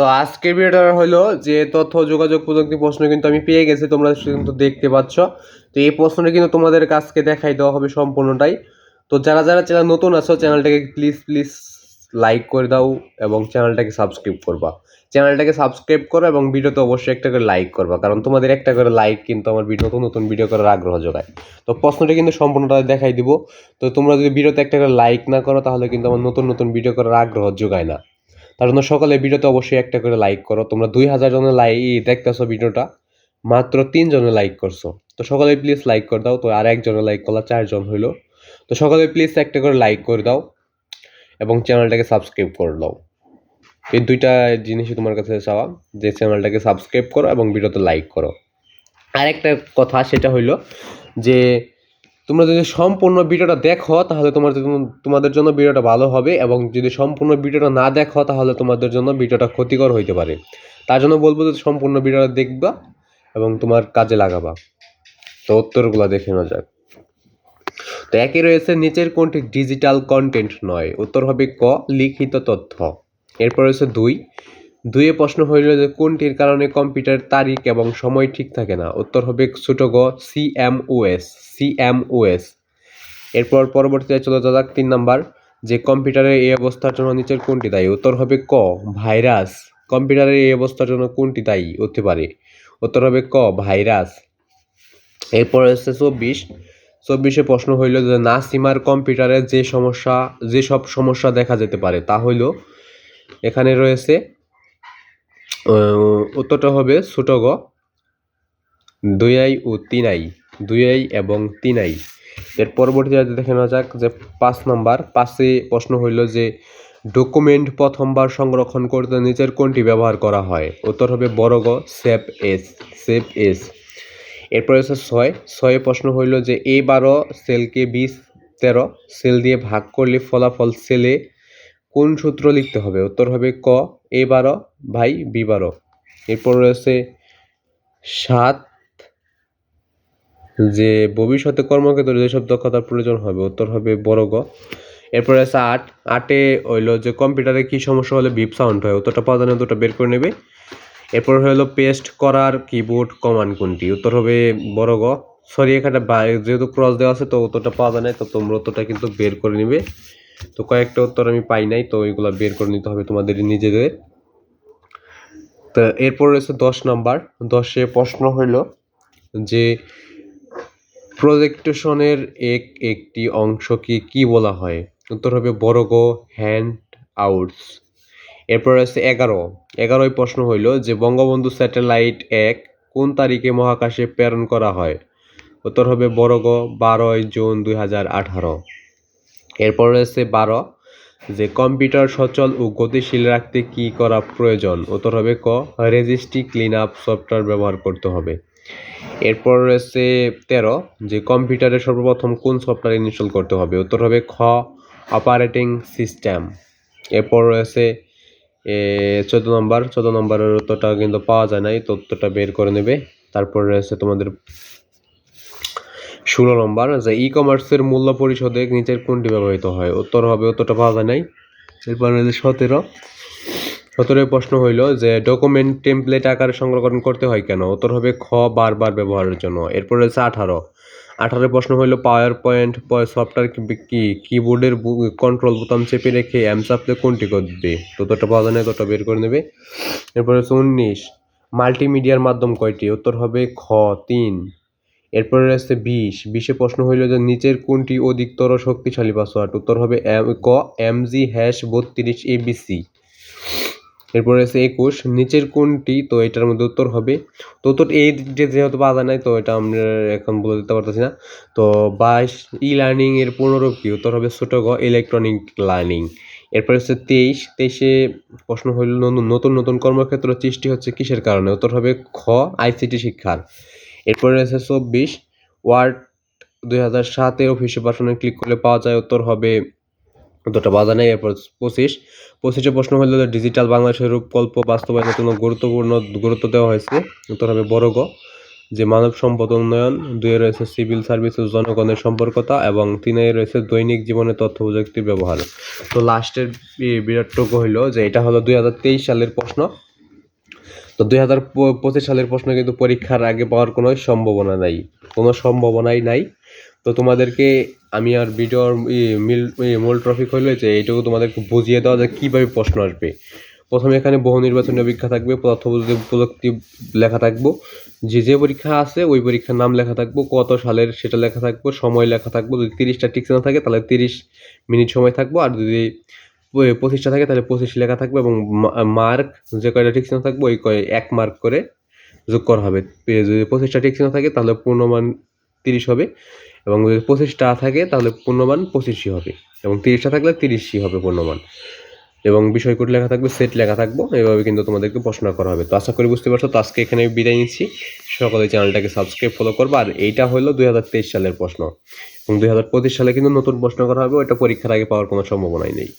তো আজকের ভিডিওটা হলো যে তথ্য, যোগাযোগ প্রযুক্তি প্রশ্ন কিন্তু আমি পেয়ে গেছি, তোমরা কিন্তু দেখতে পাচ্ছ। তো এই প্রশ্নটা কিন্তু তোমাদের কাছকে দেখাই দেওয়া হবে সম্পূর্ণটাই। তো যারা যারা চ্যানেল নতুন আছো, চ্যানেলটাকে প্লিজ প্লিজ লাইক করে দাও এবং চ্যানেলটাকে সাবস্ক্রাইব করবা। চ্যানেলটাকে সাবস্ক্রাইব করো এবং ভিডিওতে অবশ্যই একটা করে লাইক করবা, কারণ তোমাদের একটা করে লাইক কিন্তু আমার ভিডিও, নতুন নতুন ভিডিও করার আগ্রহ যোগায়। তো প্রশ্নটা কিন্তু সম্পূর্ণটা দেখাই দিব। তো তোমরা যদি ভিডিওতে একটা করে লাইক না করো, তাহলে কিন্তু আমার নতুন নতুন ভিডিও করার আগ্রহ যোগায় না। তার জন্য সকালে ভিডিওতে অবশ্যই একটা করে লাইক করো। তোমরা দুই হাজার জনের লাইক দেখতেছো ভিডিওটা, মাত্র তিনজনে লাইক করছ। তো সকালে প্লিজ লাইক করে দাও, তো আর একজনে লাইক করলা, চারজন হইল। তো সকালে প্লিজ একটা করে লাইক করে দাও এবং চ্যানেলটাকে সাবস্ক্রাইব করে দাও এই দুইটা জিনিসই তোমার কাছে চাওয়া, যে চ্যানেলটাকে সাবস্ক্রাইব করো এবং ভিডিওতে লাইক করো। আরেকটা কথা সেটা হইল যে তোমরা যদি সম্পূর্ণ ভিডিওটা দেখো, তাহলে তোমার তোমাদের জন্য ভিডিওটা ভালো হবে এবং যদি সম্পূর্ণ ভিডিওটা না দেখো, তাহলে তোমাদের জন্য ভিডিওটা ক্ষতিকর হইতে পারে। তার জন্য বলব যে সম্পূর্ণ ভিডিওটা দেখবা এবং তোমার কাজে লাগাবা। তো উত্তরগুলো দেখে নেওয়া যাক। তো একই রয়েছে নিচের কোনটি? ডিজিটাল কন্টেন্ট নয়। উত্তর হবে ক, লিখিত তথ্য। এরপর রয়েছে দুই দুইয়ে প্রশ্ন হইল যে কোনটির কারণে কম্পিউটার তারিখ এবং সময় ঠিক থাকে না? উত্তর হবে ছোট গ C M OS C CMOS CMOS এরপর পরবর্তীতে চলে যাক তিন নাম্বার, যে কম্পিউটারের এই অবস্থার জন্য নিচের কোনটি দায়ী? উত্তর হবে ক, ভাইরাস। কম্পিউটারের এই অবস্থার জন্য কোনটি দায়ী? হতে পারে। উত্তর হবে ক, ভাইরাস। এরপর হচ্ছে চব্বিশ। চব্বিশে প্রশ্ন হইল যে নাসিমার কম্পিউটারে যে সমস্যা যে সব সমস্যা দেখা যেতে পারে তা হইল, এখানে রয়েছে উত্তরটা হবে ছোট গ। দুই আই ও তিন আই। দুই আই এবং তিন আই। এর পরবর্তীতে দেখে নেওয়া যাক যে পাঁচ নম্বর, পাঁচে প্রশ্ন হইল যে ডকুমেন্ট প্রথমবার সংরক্ষণ করতে নিচের কোনটি ব্যবহার করা হয়? উত্তর হবে বড় গ, সেভ এস সেভ এস। এরপর হচ্ছে ছয়। ছয়ে প্রশ্ন হইল যে এ বারো সেলকে বিশ, তেরো, সেল দিয়ে ভাগ করলে ফলাফল সেলে কোন সূত্র লিখতে হবে? উত্তর হবে ক, এ বারো, ভাই বি বারো। এরপর রয়েছে সাত, যে ভবিষ্যতে কর্মক্ষেত্রে যেসব দক্ষতার প্রয়োজন হবে, উত্তর হবে বড় গ। এরপর আছে আট, আটে হইল যে কম্পিউটারে কি সমস্যা হলে বিপ সাউন্ড হয়, উত্তরটা পাওয়া না দুটো বের করে নেবে। এরপর হলো পেস্ট করার কিবোর্ড কমান্ড কোনটি? উত্তর হবে বড় গ। সরি এখানে যেহেতু ক্রস দেওয়া আছে, তো উত্তরটা পাওয়া যায় নাই তো তোমরা উত্তরটা কিন্তু বের করে নিবে। তো কয়েকটা উত্তর আমি পাই নাই, তো ওইগুলো বের করে নিতে হবে তোমাদের নিজেদের। তো এরপর রয়েছে দশ নাম্বার। দশে প্রশ্ন হইল যে প্রজেক্টেশনের এক একটি অংশকে কি বলা হয়? উত্তর হবে বড় হ্যান্ড আউটস এরপর আছে এগারো। এগারোই প্রশ্ন হইল যে, বঙ্গবন্ধু স্যাটেলাইট এক কোন তারিখে মহাকাশে প্রেরণ করা হয়? উত্তর হবে বড় গ বারোই জুন দুই হাজার আঠারো। এরপর রয়েছে বারো, যে কম্পিউটার সচল ও গতিশীল রাখতে কি করা প্রয়োজন? উত্তর হবে ক, রেজিস্ট্রি ক্লিন আপ সফটওয়্যার ব্যবহার করতে হবে। এরপর রয়েছে তেরো, যে কম্পিউটারে সর্বপ্রথম কোন সফটওয়্যার ইনস্টল করতে হবে? উত্তর হবে খ, অপারেটিং সিস্টেম। এরপর রয়েছে চোদ্দ নম্বর। চোদ্দ নম্বরের উত্তরটা কিন্তু পাওয়া যায় নাই, তো উত্তরটা বের করে নেবে। তারপর রয়েছে তোমাদের ষোলো নম্বর, যে ই কমার্সের মূল্য পরিশোধে নিচের কোনটি ব্যবহৃত হয়? উত্তর হবে, উত্তরটা পাওয়া যায় নাই। এরপর রয়েছে সতেরো। সতেরো প্রশ্ন হইল যে ডকুমেন্ট টেমপ্লেট আকারে সংরক্ষণ করতে হয় কেন? উত্তর হবে, খ বারবার ব্যবহারের জন্য। এরপর রয়েছে আঠারো। আঠারো প্রশ্ন হইল পাওয়ার পয়েন্ট সফটওয়্যার কি কিবোর্ডের কন্ট্রোল বোতাম চেপে রেখে চাপলে কোনটি করবে? ততটা পাওয়া যায় না ততটা বের করে নেবে। এরপর হচ্ছে উনিশ। মাল্টিমিডিয়ার মাধ্যম কয়টি? উত্তর হবে, খ, তিন। এরপরে রয়েছে বিশ। বিশে প্রশ্ন হইল যে নিচের কোনটি অধিকতর শক্তিশালী পাসওয়ার্ড? উত্তর হবে এম- ক, এমজি, হ্যাশ, বত্রিশ এ এবিসি। এরপরে রয়েছে একুশ। নিচের কোনটি? তো এটার মধ্যে উত্তর হবে। তো উত্তর এই যেহেতু যায় নাই, তো এটা আমরা এখন বলে দিতে পারতেছি না। তো বাইশ ই লার্নিং এর পুনরূপ কি? উত্তর হবে ছোট গ, ইলেকট্রনিক লার্নিং। এরপরে হচ্ছে তেইশ। তেইশে প্রশ্ন হইল নতুন নতুন কর্মক্ষেত্র সৃষ্টি হচ্ছে কিসের কারণে? উত্তর হবে খ, আইসিটি শিক্ষার। এরপরে রয়েছে চব্বিশ। ওয়ার্ড দুই হাজার সাতে অফিসে পাঠানো ক্লিক করলে পাওয়া যায় উত্তর হবে উত্তরটা বাজা নেই, এরপর পঁচিশ। পঁচিশে প্রশ্ন হলো ডিজিটাল বাংলাদেশের রূপকল্প বাস্তবায়নের জন্য গুরুত্বপূর্ণ, গুরুত্ব দেওয়া হয়েছে। উত্তর হবে বড় গ যে মানব সম্পদ উন্নয়ন দুয়ে রয়েছে সিভিল সার্ভিস ও জনগণের সম্পর্কতা এবং তিনে রয়েছে দৈনিক জীবনে তথ্য প্রযুক্তির ব্যবহার। তো লাস্টের বিরাটটুকু হইল যে এটা হলো দুই তেইশ সালের প্রশ্ন। তো দুই হাজার পঁচিশ সালের প্রশ্ন কিন্তু পরীক্ষার আগে পাওয়ার কোনো সম্ভাবনা নাই। কোনো সম্ভাবনাই নাই। তো তোমাদেরকে আমি আর ভিডিওর মিল মূল টপিক হলো যে এইটুকু তোমাদেরকে বুঝিয়ে দেওয়া যে কীভাবে প্রশ্ন আসবে। প্রথমে এখানে বহু নির্বাচনী অভিজ্ঞতা থাকবে তথ্য প্রযুক্তি- লেখা থাকব। যে যে পরীক্ষা আছে, ওই পরীক্ষার নাম লেখা থাকব, কত সালের সেটা লেখা থাকব, সময় লেখা থাকব, যদি তিরিশটা টিক্স না থাকে, তাহলে তিরিশ মিনিট সময় থাকব। আর যদি পঁচিশটা থাকে, তাহলে পঁচিশ লেখা থাকবে এবং মার্ক যে কয়টা ঠিক না থাকবে, ওই কয়, এক মার্ক করে যোগ করা হবে। যদি পঁচিশটা ঠিক না থাকে, তাহলে পূর্ণমান তিরিশ হবে এবং যদি পঁচিশটা থাকে, তাহলে পূর্ণমান পঁচিশই হবে এবং তিরিশটা থাকলে তিরিশই হবে পূর্ণমান। এবং বিষয় কোড লেখা থাকবে, সেট লেখা থাকব, এভাবে কিন্তু তোমাদেরকে প্রশ্ন করা হবে। তো আশা করি বুঝতে পারছ, তো আজকে এখানে বিদায় নিচ্ছি। সকলে চ্যানেলটাকে সাবস্ক্রাইব ফলো করব। আর এইটা হলো দুই হাজার তেইশ সালের প্রশ্ন। এবং দুই হাজার পঁচিশ সালে কিন্তু নতুন প্রশ্ন করা হবে, ওইটা পরীক্ষার আগে পাওয়ার কোনো সম্ভাবনাই নেই।